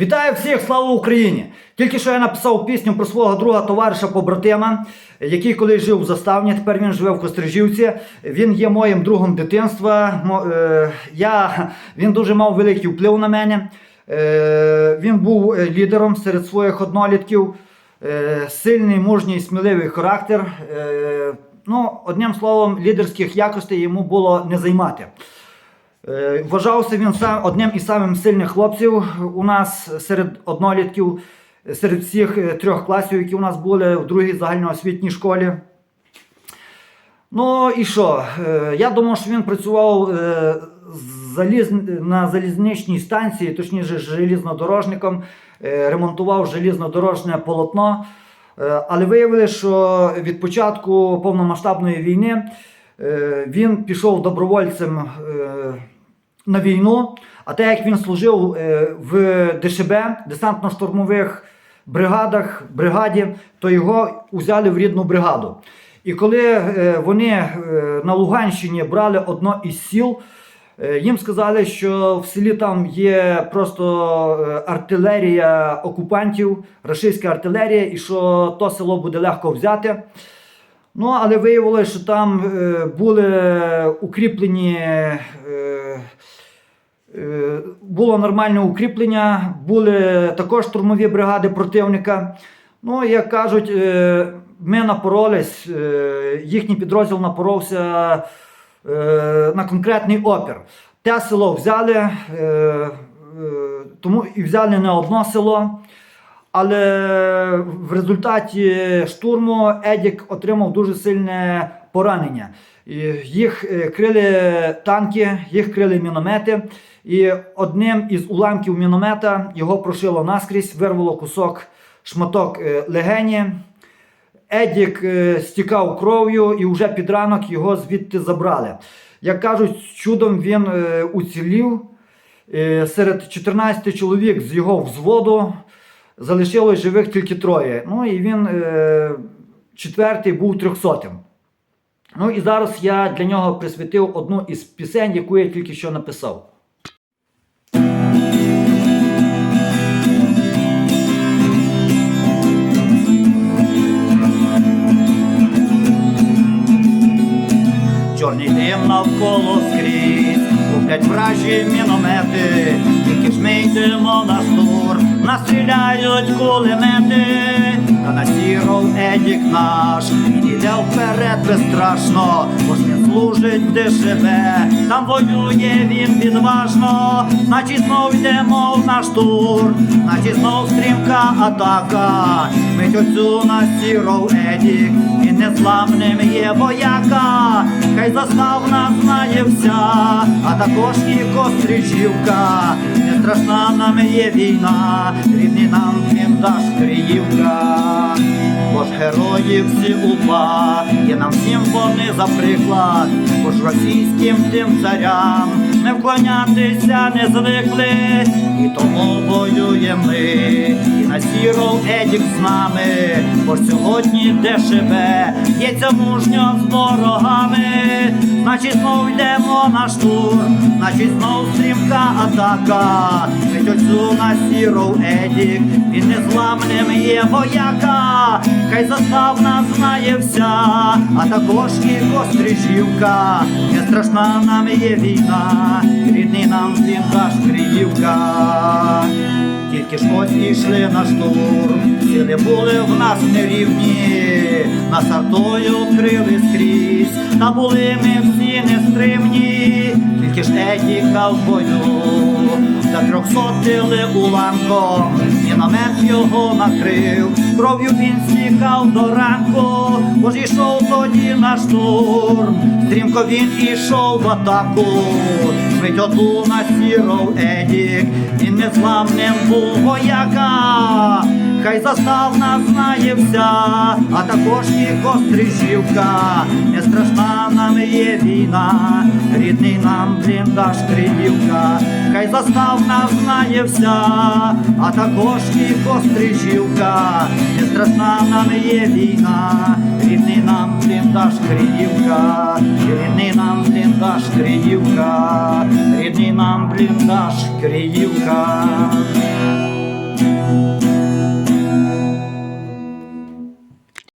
Вітаю всіх, слава Україні! Тільки що я написав пісню про свого друга товариша побратима, який колись жив в заставні, тепер він живе в Кострижівці. Він є моїм другом дитинства. Е, Я, він дуже мав великий вплив на мене. Е, Він був е, лідером серед своїх однолітків. Сильний, мужній, сміливий характер. Ну, одним словом, лідерських якостей йому було не займати. Е, Вважався він сам одним із самих сильних хлопців у нас серед однолітків, серед всіх е, трьох класів, які у нас були в другій загальноосвітній школі. Ну і що? Е, Я думав, що він працював на залізничній станції, точніше желізнодорожником, ремонтував желізнодорожне полотно. Але виявилося, що від початку повномасштабної війни він пішов добровольцем на війну. А так як він служив е, в ДШБ, десантно-штурмових бригадах, бригаді, то його взяли в рідну бригаду. І коли е, вони е, на Луганщині брали одно із сіл, їм сказали, що в селі там є просто артилерія окупантів, рашистська артилерія, і що то село буде легко взяти. Ну, але виявилося, що там були укріплені. Е, було нормальне укріплення, були також штурмові бригади противника. Ну, як кажуть, е, ми напоролись, е, їхній підрозділ напоровся на конкретний опір. Те село взяли, тому і взяли не одно село. Але в результаті штурму Едік отримав дуже сильне поранення. Їх е, крили танки, їх крили міномети. І одним із уламків міномета його прошило наскрізь, вирвало кусок шматок е, легені. Едік е, стікав кров'ю і вже під ранок його звідти забрали. Як кажуть, чудом він уцілів. Серед 14 чоловік з його взводу залишилось живих тільки троє. Ну і він четвертий був трьохсотим. Ну і зараз я для нього присвятив одну із пісень, яку я тільки що написав. Чорний дим навколо скрізь, куплять вражі міномети, тільки ж ми йдемо на штурм, настріляють кулемети, та на сіров Едік наш, іде вперед безстрашно, бо він служить де живе, там воює він відважно, наче знов йдемо наш тур, наче знов стрімка атака, мить оцю на сіров Едік, він незламним є вояка, хай застав нас знає вся, також і Кострижівка, не страшна нам є війна, рідний нам він даш Криївка. Бо ж герої всі упа, є нам всім вони за приклад, бо ж російським тим царям не вклонятися не звикли, і тому воюємо ми, і на сіров Едік з нами, бо ж сьогодні де живе, б'ється мужньо з ворогами, значить знов йдемо на штурм, значить знов стрімка атака, ведь оцю на сіров Едік, він незламним є вояка, хай застав нас знає вся, а також і Кострижівка, не страшна нам є війна, рідний нам він наш Криївка. Тільки ж ось ішли на штурм, сили були в нас нерівні, нас артою крили скрізь, та були ми всі нестримні, тільки ж Едіка в бою, за трьохсотили уламком, міномет його накрив, кров'ю він стікав до ранку, бо ж ішов тоді на штурм, стрімко він ішов в атаку, мить оту на сіров Едік, він незламним був вояка, хай застав нас знає вся, а також і Кострижівка, не страшна нам є війна, рідний нам бліндаж Криївка, хай застав нас знає вся, а також і Кострижівка, не страшна нам є війна, рідний нам бліндаж Криївка, рідний нам бліндаж Криївка, рідний нам бліндаж Криївка.